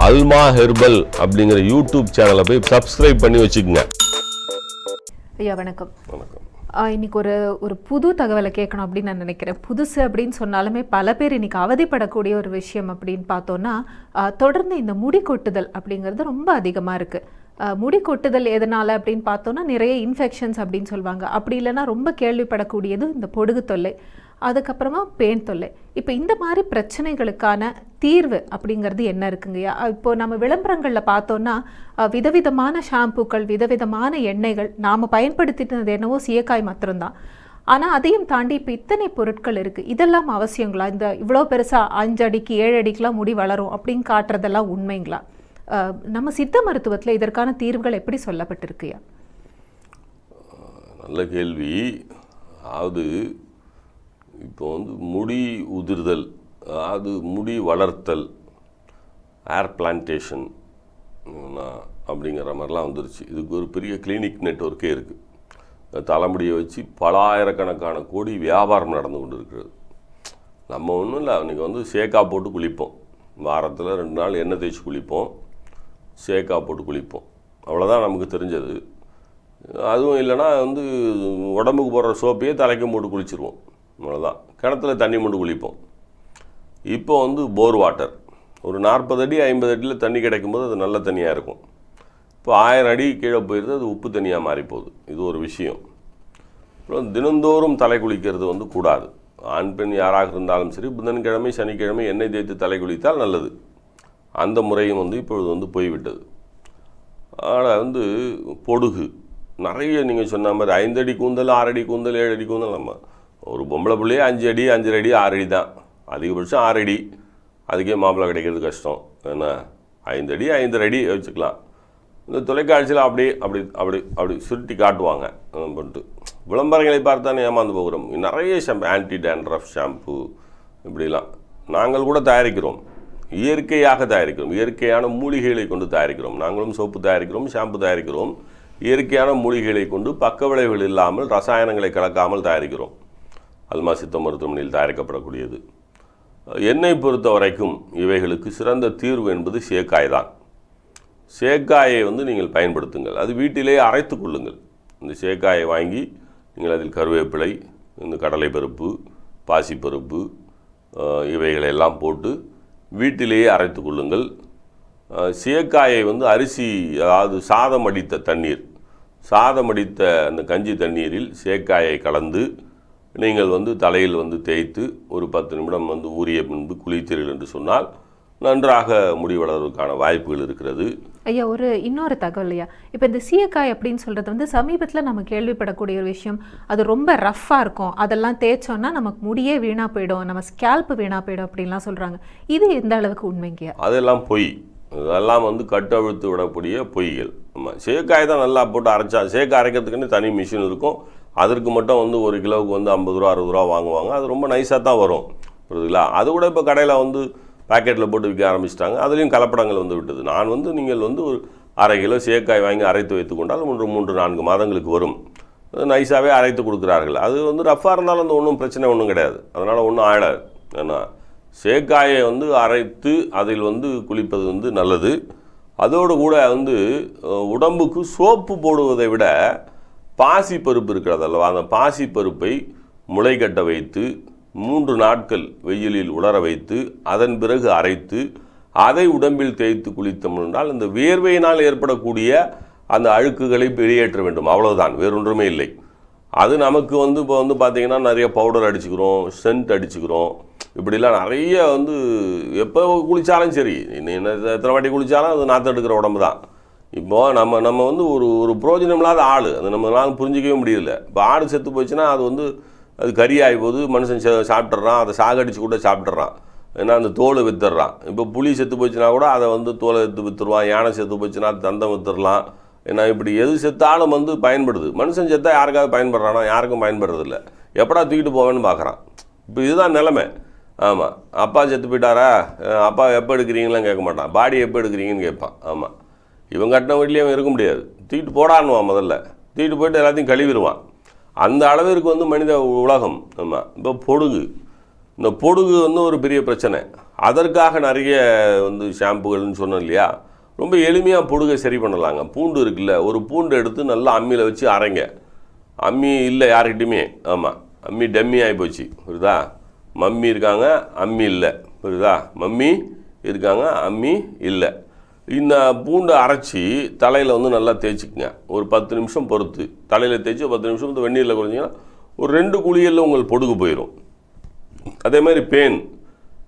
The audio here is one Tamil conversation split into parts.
அல்மா ஹெர்பல் அப்படிங்கிற யூடியூப் சேனலை போய் சப்ஸ்கிரைப் பண்ணி வச்சுக்கோங்க. ஐயா வணக்கம். வணக்கம். இன்னைக்கு ஒரு ஒரு புது தகவலை கேட்கணும் அப்படின்னு நான் நினைக்கிறேன். புதுசு அப்படின்னு சொன்னாலுமே பல பேர் இன்னைக்கு அவதிப்படக்கூடிய ஒரு விஷயம் அப்படின்னு பார்த்தோன்னா தொடர்ந்து இந்த முடி கொட்டுதல் அப்படிங்கிறது ரொம்ப அதிகமாக இருக்குது முடி கொட்டுதல் எதனால் அப்படின்னு பார்த்தோன்னா நிறைய இன்ஃபெக்ஷன்ஸ் அப்படின்னு சொல்லுவாங்க. அப்படி இல்லைன்னா ரொம்ப கேள்விப்படக்கூடியது இந்த பொடுகு தொல்லை. அதுக்கப்புறமா பேன் தொல்லை. இப்போ இந்த மாதிரி பிரச்சனைகளுக்கான தீர்வு அப்படிங்கிறது என்ன இருக்குங்கய்யா? இப்போது இப்போ நம்ம விளம்பரங்களில் பார்த்தோன்னா விதவிதமான ஷாம்புக்கள் விதவிதமான எண்ணெய்கள் நாம் பயன்படுத்தினது என்னவோ சீயக்காய் மாத்திரம்தான். ஆனால் அதையும் தாண்டி இப்போ இத்தனை பொருட்கள் இருக்குது இதெல்லாம் அவசியங்களா? இந்த இவ்வளோ பெருசாக அஞ்சு அடிக்கு ஏழு அடிக்கெலாம் முடி வளரும் அப்படின்னு காட்டுறதெல்லாம் உண்மைங்களா? நம்ம சித்த மருத்துவத்தில் இதற்கான தீர்வுகள் எப்படி சொல்லப்பட்டிருக்குயா நல்ல கேள்வி. அதாவது இப்போ வந்து முடி உதிர்தல் அது முடி வளர்த்தல் ஏர் பிளான்டேஷன் அப்படிங்கிற மாதிரிலாம் வந்துருச்சு. இதுக்கு ஒரு பெரிய கிளினிக் நெட்ஒர்க்கே இருக்குது தலைமுடியை வச்சு பலாயிரக்கணக்கான கோடி வியாபாரம் நடந்து கொண்டு இருக்கிறது நம்ம ஒன்றும் இல்லை அன்றைக்கி வந்து சேக்கா போட்டு குளிப்போம். வாரத்தில் ரெண்டு நாள் எண்ணெய் தேய்ச்சி குளிப்போம். சேக்கா போட்டு குளிப்போம். அவ்வளோதான் நமக்கு தெரிஞ்சது. அதுவும் இல்லைன்னா வந்து உடம்புக்கு போடுற சோப்பையே தலைக்கும் போட்டு குளிச்சிருவோம். அவ்வளோதான் கிணத்துல தண்ணி மட்டும் குளிப்போம். இப்போ வந்து போர் வாட்டர் ஒரு நாற்பது அடி ஐம்பது அடியில் தண்ணி கிடைக்கும் போது அது நல்ல தண்ணியாக இருக்கும். இப்போ ஆயிரம் அடி கீழே போயிடுது அது உப்பு தண்ணியாக மாறி போகுது இது ஒரு விஷயம். அப்புறம் தினந்தோறும் தலை குளிக்கிறது வந்து கூடாது. ஆண் பெண் யாராக இருந்தாலும் சரி புதன்கிழமை சனிக்கிழமை எண்ணெய் தேய்த்து தலை குளித்தால் நல்லது. அந்த முறையும் வந்து இப்பொழுது வந்து போய்விட்டது. ஆனால் வந்து பொடுகு. நிறைய நீங்கள் சொன்ன மாதிரி ஐந்தடி கூந்தல் ஆறடி கூந்தல் ஏழு அடி கூந்தல் நம்ம ஒரு பொம்பளை பிள்ளையே அஞ்சு அடி அஞ்சரை அடி ஆறு அடி தான். அதிகபட்சம் ஆறு அடி. அதுக்கே மாப்பிள்ளை கிடைக்கிறது கஷ்டம். என்ன ஐந்து அடி ஐந்தரை அடி வச்சுக்கலாம். இந்த தொலைக்காட்சியில் அப்படி அப்படி அப்படி அப்படி சுருட்டி காட்டுவாங்க. பண்ணிட்டு விளம்பரங்களை பார்த்தானே ஏமாந்து போகிறோம். நிறைய ஷாம்பு ஆன்டி டேண்ட்ரஃப் ஷாம்பு இப்படிலாம். நாங்கள் கூட தயாரிக்கிறோம். இயற்கையாக தயாரிக்கிறோம். இயற்கையான மூலிகைகளை கொண்டு தயாரிக்கிறோம். நாங்களும் சோப்பு தயாரிக்கிறோம் ஷாம்பு தயாரிக்கிறோம். இயற்கையான மூலிகைகளை கொண்டு பக்க விளைவுகள் இல்லாமல் ரசாயனங்களை கலக்காமல் தயாரிக்கிறோம். அல்மா சித்த மருத்துவமனையில் தயாரிக்கப்படக்கூடியது. எண்ணெய் பொறுத்த வரைக்கும் இவைகளுக்கு சிறந்த தீர்வு என்பது சேக்காய் தான். சேக்காயை வந்து நீங்கள் பயன்படுத்துங்கள். அது வீட்டிலேயே அரைத்து கொள்ளுங்கள். இந்த சேக்காயை வாங்கி நீங்கள் அதில் கருவேப்பிலை இந்த கடலை பருப்பு பாசிப்பருப்பு இவைகளெல்லாம் போட்டு வீட்டிலேயே அரைத்து கொள்ளுங்கள். சேக்காயை வந்து அரிசி அதாவது சாதம் அடித்த தண்ணீர் சாதம் அடித்த அந்த கஞ்சி தண்ணீரில் சேக்காயை கலந்து நீங்கள் வந்து தலையில் வந்து தேய்த்து ஒரு பத்து நிமிடம் வந்து ஊறிய பின்பு குளித்தீர்கள் என்று சொன்னால் நன்றாக முடி வளர்வதற்கான வாய்ப்புகள் இருக்கிறது. ஐயா ஒரு இன்னொரு தகவல் ஐயா. இப்போ இந்த சீயக்காய் அப்படின்னு சொல்கிறது வந்து சமீபத்தில் நம்ம கேள்விப்படக்கூடிய ஒரு விஷயம். அது ரொம்ப ரஃப்பாக இருக்கும். அதெல்லாம் தேய்ச்சோன்னா நமக்கு முடியே வீணாக போயிடும். நம்ம ஸ்கேல்ப் வீணாக போயிடும் அப்படின்லாம் சொல்கிறாங்க இது எந்த அளவுக்கு உண்மைங்கய்யா அதெல்லாம் பொய். இதெல்லாம் வந்து கட்டவிழ்த்து விடக்கூடிய பொய்கள். ஆமாம் சேக்காய் தான் நல்லா போட்டு அரைச்சா சேக்காய் அரைக்கிறதுக்குன்னு தனி மிஷின் இருக்கும். அதற்கு மட்டும் வந்து ஒரு கிலோவுக்கு வந்து ஐம்பது ரூபா அறுபது ரூபா வாங்குவாங்க. அது ரொம்ப நைஸாக தான் வரும். புரியுதுங்களா? அது கூட இப்போ கடையில் வந்து பாக்கெட்டில் போட்டு விற்க ஆரம்பிச்சிட்டாங்க. அதுலேயும் கலப்படங்கள் வந்து விட்டது. நான் வந்து நீங்கள் வந்து ஒரு அரை கிலோ சேக்காய் வாங்கி அரைத்து வைத்து கொண்டால் மூன்று மூன்று நான்கு மாதங்களுக்கு வரும். நைஸாகவே அரைத்து கொடுக்குறார்கள். அது வந்து ரஃப்பாக இருந்தாலும் அந்த ஒன்றும் பிரச்சனை ஒன்றும் கிடையாது. அதனால் ஒன்றும் ஆயிடாது ஏன்னா சேக்காயை வந்து அரைத்து அதில் வந்து குளிப்பது வந்து நல்லது. அதோடு கூட வந்து உடம்புக்கு சோப்பு போடுவதை விட பாசி பருப்பு இருக்கிறது அல்லவா? அந்த பாசி பருப்பை கட்ட வைத்து மூன்று நாட்கள் வெயிலில் உலர வைத்து அதன் பிறகு அரைத்து அதை உடம்பில் தேய்த்து குளித்தோம் என்றால் இந்த வேர்வையினால் ஏற்படக்கூடிய அந்த அழுக்குகளை வெளியேற்ற வேண்டும். அவ்வளவுதான் வேறொன்றுமே இல்லை. அது நமக்கு வந்து இப்போ வந்து பார்த்திங்கன்னா நிறைய பவுடர் அடிச்சுக்கிறோம் சென்ட் அடிச்சுக்கிறோம். இப்படிலாம் நிறைய வந்து எப்போ குளித்தாலும் சரி என்ன எத்தனை வாட்டி குளித்தாலும் அது நாற்று எடுக்கிற உடம்பு தான். இப்போ நம்ம நம்ம வந்து ஒரு ஒரு பிரயோஜனம் இல்லாத ஆள். அது நம்மளால புரிஞ்சிக்கவே முடியல. இப்போ ஆடு செத்து போச்சுன்னா அது வந்து அது கறி ஆகி போது மனுஷன் சாப்பிட்றான் அதை சாகடிச்சு கூட சாப்பிட்றான் ஏன்னா அந்த தோலை வித்துடுறான். இப்போ புளி செத்து போச்சுன்னா கூட அதை வந்து தோலை எடுத்து வித்துருவான். யானை செத்து போச்சுன்னா தந்தம் வித்துடலாம். ஏன்னா இப்படி எது செத்தாலும் வந்து பயன்படுது. மனுஷன் செத்தா யாருக்காவது பயன்படுறானா? யாருக்கும் பயன்படுறதில்ல. எப்படா தூக்கிட்டு போவேன்னு பார்க்குறான். இப்போ இதுதான் நிலைமை. ஆமாம் அப்பா செத்து போயிட்டாரா? அப்பா எப்போ எடுக்கிறீங்களாம் கேட்க மாட்டான். பாடி எப்போ எடுக்கிறீங்கன்னு கேட்பான். ஆமாம் இவன் கட்டின வீட்லேயே அவன் இருக்க முடியாது. தூக்கிட்டு போடான்னுவான் முதல்ல. தூக்கிட்டு போயிட்டு எல்லாத்தையும் கழுவிடுவான். அந்த அளவிற்கு வந்து மனித உலகம் நம்ம இப்போ பொடுகு. இந்த பொடுகு வந்து ஒரு பெரிய பிரச்சனை. அதற்காக நிறைய வந்து ஷாம்புகள்னு சொன்னோம் இல்லையா? ரொம்ப எளிமையாக பொடுகை சரி பண்ணலாங்க. பூண்டு இருக்குல்ல ஒரு பூண்டு எடுத்து நல்லா அம்மியில் வச்சு அரைங்க. அம்மி இல்லை யார்கிட்டையுமே ஆமாம் அம்மி டம்மி ஆகி போச்சு புரியுதா? மம்மி இருக்காங்க அம்மி இல்லை புரியுதா? மம்மி இருக்காங்க அம்மி இல்லை. இந்த பூண்டை அரைச்சி தலையில் வந்து நல்லா தேய்ச்சிக்கங்க. ஒரு பத்து நிமிஷம் பொறுத்து. தலையில் தேய்ச்சி பத்து நிமிஷம் வந்து வெந்நீரில் குறைஞ்சிங்கன்னா ஒரு ரெண்டு குளியலில் உங்களுக்கு பொடுகு போயிடும் அதே மாதிரி பேன்.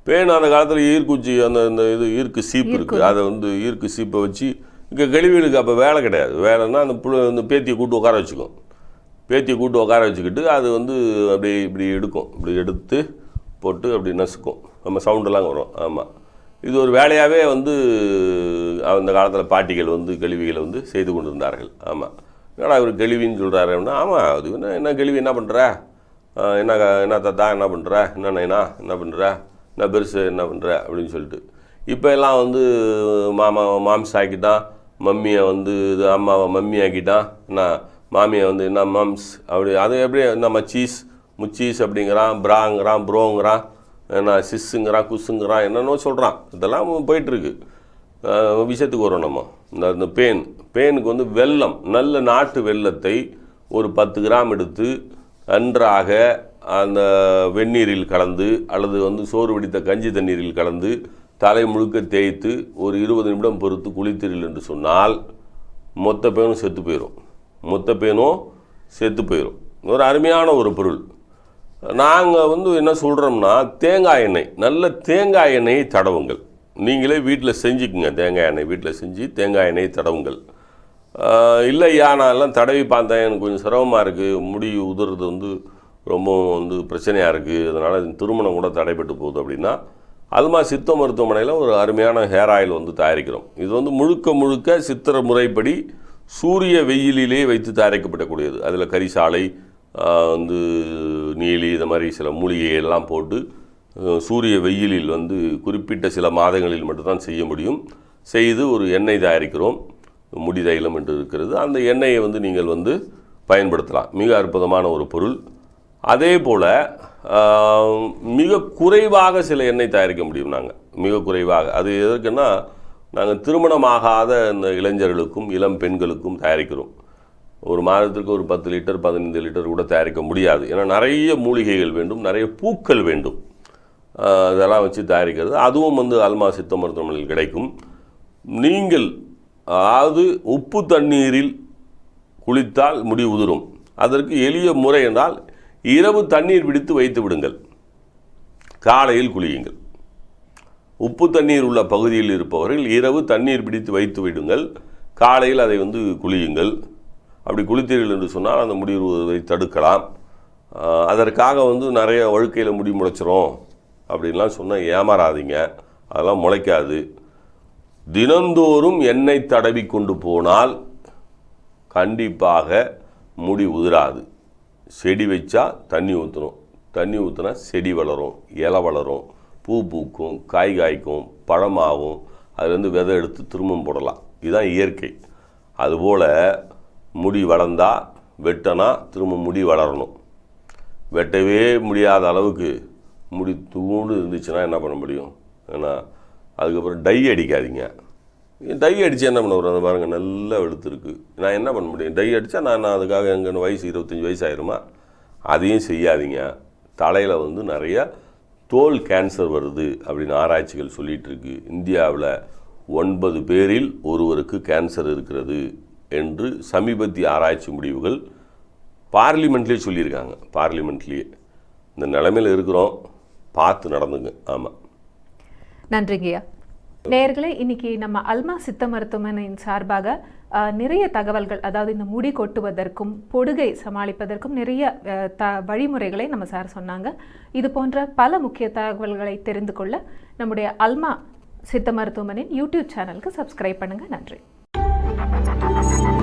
பேன் அந்த காலத்தில் ஈர்க்குச்சி அந்த இந்த இது ஈர்க்கு சீப்பு இருக்குது அதை வந்து ஈர்க்கு சீப்பை வச்சு இங்கே கழிவுகளுக்கு அப்போ வேலை கிடையாது. வேலைன்னா அந்த புள்ள அந்த பேத்தியை கூட்டு உட்கார வச்சுக்கும். பேத்தியை கூட்டு உட்கார வச்சுக்கிட்டு அது வந்து அப்படியே இப்படி எடுக்கும். இப்படி எடுத்து போட்டு அப்படி நசுக்கும். நம்ம சவுண்டெல்லாம் வரும். ஆமாம் இது ஒரு வேலையாகவே வந்து அந்த காலத்தில் பாட்டிகள் வந்து கழிவுகளை வந்து செய்து கொண்டிருந்தார்கள். ஆமாம் என்னடா இவர் கழிவின்னு சொல்கிறாரு அப்படின்னா ஆமாம் அது என்ன என்ன கழிவு என்ன பண்ணுற என்ன என்ன தாத்தா என்ன பண்ணுற என்ன நைனா என்ன பண்ணுற என்ன பெருசு என்ன பண்ணுற அப்படின்னு சொல்லிட்டு. இப்போ எல்லாம் வந்து மாமா மாம்ஸ் ஆக்கிட்டான். மம்மியை வந்து இது அம்மாவை மம்மி ஆக்கிட்டான். என்ன மாமியை வந்து என்ன மம்ஸ் அப்படி அது எப்படி நம்ம சீஸ் முச்சீஸ் அப்படிங்கிறான் பிராங்கிறான் ப்ரோங்கிறான். என்ன சிஸ்ஸுங்கிறான் குஸ்ஸுங்கிறான் என்னென்னோ சொல்கிறான் இதெல்லாம் போயிட்டுருக்கு. விஷயத்துக்கு வரும் நம்ம. இந்த இந்த பேன். பேனுக்கு வந்து வெல்லம் நல்ல நாட்டு வெல்லத்தை ஒரு பத்து கிராம் எடுத்து நன்றாக அந்த வெந்நீரில் கலந்து அல்லது வந்து சோறு வடித்த கஞ்சி தண்ணீரில் கலந்து தலை முழுக்க தேய்த்து ஒரு இருபது நிமிடம் பொறுத்து குளித்தீர்கள் என்று சொன்னால் மொத்த பேனும் செத்து போயிடும் மொத்த பேனும் செத்து போயிடும் ஒரு அருமையான ஒரு பொருள். நாங்கள் வந்து என்ன சொல்கிறோம்னா தேங்காய் எண்ணெய் நல்ல தேங்காய் எண்ணெயை தடவுங்கள். நீங்களே வீட்டில் செஞ்சுக்குங்க தேங்காய் எண்ணெய் வீட்டில் செஞ்சு தேங்காய் எண்ணெய் தடவுங்கள். இல்லை இல்லையா நான் எல்லாம் தடவி பார்த்தேன் எனக்கு கொஞ்சம் சிரமமாக இருக்குது முடி உதுறது வந்து ரொம்பவும் வந்து பிரச்சனையாக இருக்குது அதனால் திருமணம் கூட தடைப்பட்டு போகுது அப்படின்னா அதுமா சித்த மருத்துவமனையில் ஒரு அருமையான ஹேர் ஆயில் வந்து தயாரிக்கிறோம். இது வந்து முழுக்க முழுக்க சித்திர முறைப்படி சூரிய வெயிலிலே வைத்து தயாரிக்கப்படக்கூடியது. அதில் கரிசாலை வந்து நீலி இது மாதிரி சில மூலிகை எல்லாம் போட்டு சூரிய வெயிலில் வந்து குறிப்பிட்ட சில மாதங்களில் மட்டும்தான் செய்ய முடியும். செய்து ஒரு எண்ணெய் தயாரிக்கிறோம். முடி தைலம் என்று இருக்கிறது. அந்த எண்ணெயை வந்து நீங்கள் வந்து பயன்படுத்தலாம். மிக அற்புதமான ஒரு பொருள். அதே போல் மிக குறைவாக சில எண்ணெய் தயாரிக்க முடியும் நாங்கள் மிக குறைவாக. அது எதற்குன்னா நாங்கள் திருமணமாகாத இந்த இளைஞர்களுக்கும் இளம் பெண்களுக்கும் தயாரிக்கிறோம். ஒரு மாதத்திற்கு ஒரு பத்து லிட்டர் பதினைந்து லிட்டர் கூட தயாரிக்க முடியாது. ஏன்னா நிறைய மூலிகைகள் வேண்டும் நிறைய பூக்கள் வேண்டும். இதெல்லாம் வச்சு தயாரிக்கிறது. அதுவும் வந்து அல்மா சித்த மருத்துவமனையில் கிடைக்கும். நீங்கள் அதாவது உப்பு தண்ணீரில் குளித்தால் முடி உதிரும். அதற்கு எளிய முறை என்றால் இரவு தண்ணீர் பிடித்து வைத்து விடுங்கள். காலையில் குளியுங்கள். உப்பு தண்ணீர் உள்ள பகுதியில் இருப்பவர்கள் இரவு தண்ணீர் பிடித்து வைத்து விடுங்கள். காலையில் அதை வந்து குளியுங்கள். அப்படி குளித்தீர்கள் என்று சொன்னால் அந்த முடி தடுக்கலாம். அதற்காக வந்து நிறைய வழுக்கையில் முடி முளைச்சிரும் அப்படின்லாம் சொன்னால் ஏமாறாதீங்க. அதெல்லாம் முளைக்காது. தினந்தோறும் எண்ணெய் தடவி கொண்டு போனால் கண்டிப்பாக முடி உதிராது. செடி வச்சா தண்ணி ஊற்றணும் தண்ணி ஊற்றினா செடி வளரும் இலை வளரும் பூ பூக்கும் காய் காய்க்கும் பழமாகும். அதுலேருந்து விதை எடுத்து திரும்பவும் போடலாம். இதுதான் இயற்கை. அதுபோல் முடி வளர்ந்தா வெட்டனா திரும்ப முடி வளரணும். வெட்டவே முடியாத அளவுக்கு முடி தூண்டு இருந்துச்சுன்னா என்ன பண்ண முடியும்? ஏன்னா அதுக்கப்புறம் டை அடிக்காதீங்க. டை அடித்து என்ன பண்ண வரும் பாருங்கள் நல்லா வெளுத்துருக்கு. நான் என்ன பண்ண முடியும்? டை அடித்தா நான் நான் அதுக்காக எங்கள் வயசு இருபத்தஞ்சி வயசு ஆயிருமா? அதையும் செய்யாதீங்க. தலையில் வந்து நிறைய தோல் கேன்சர் வருது அப்படின்னு ஆராய்ச்சிகள் சொல்லிகிட்ருக்கு இருக்கு. இந்தியாவில் ஒன்பது பேரில் ஒருவருக்கு கேன்சர் இருக்கிறது. என்று சமீபத்திய ஆராய்ச்சி முடிவுகள் பார்லிமெண்ட்லேயே சொல்லியிருக்காங்க. பார்லிமெண்ட்லேயே. இந்த நிலைமையில் இருக்கிறோம். பார்த்து நடந்துங்க. ஆமாம் நன்றிங்கய்யா நேர்களே இன்னைக்கு நம்ம அல்மா சித்த மருத்துவமனையின் சார்பாக நிறைய தகவல்கள் அதாவது இந்த முடி கொட்டுவதற்கும் பொடுகை சமாளிப்பதற்கும் நிறைய த வழிமுறைகளை நம்ம சார் சொன்னாங்க. இது போன்ற பல முக்கிய தகவல்களை தெரிந்து கொள்ள நம்முடைய அல்மா சித்த மருத்துவமனையின் யூடியூப் சேனலுக்கு சப்ஸ்கிரைப் பண்ணுங்கள் நன்றி. Thank you.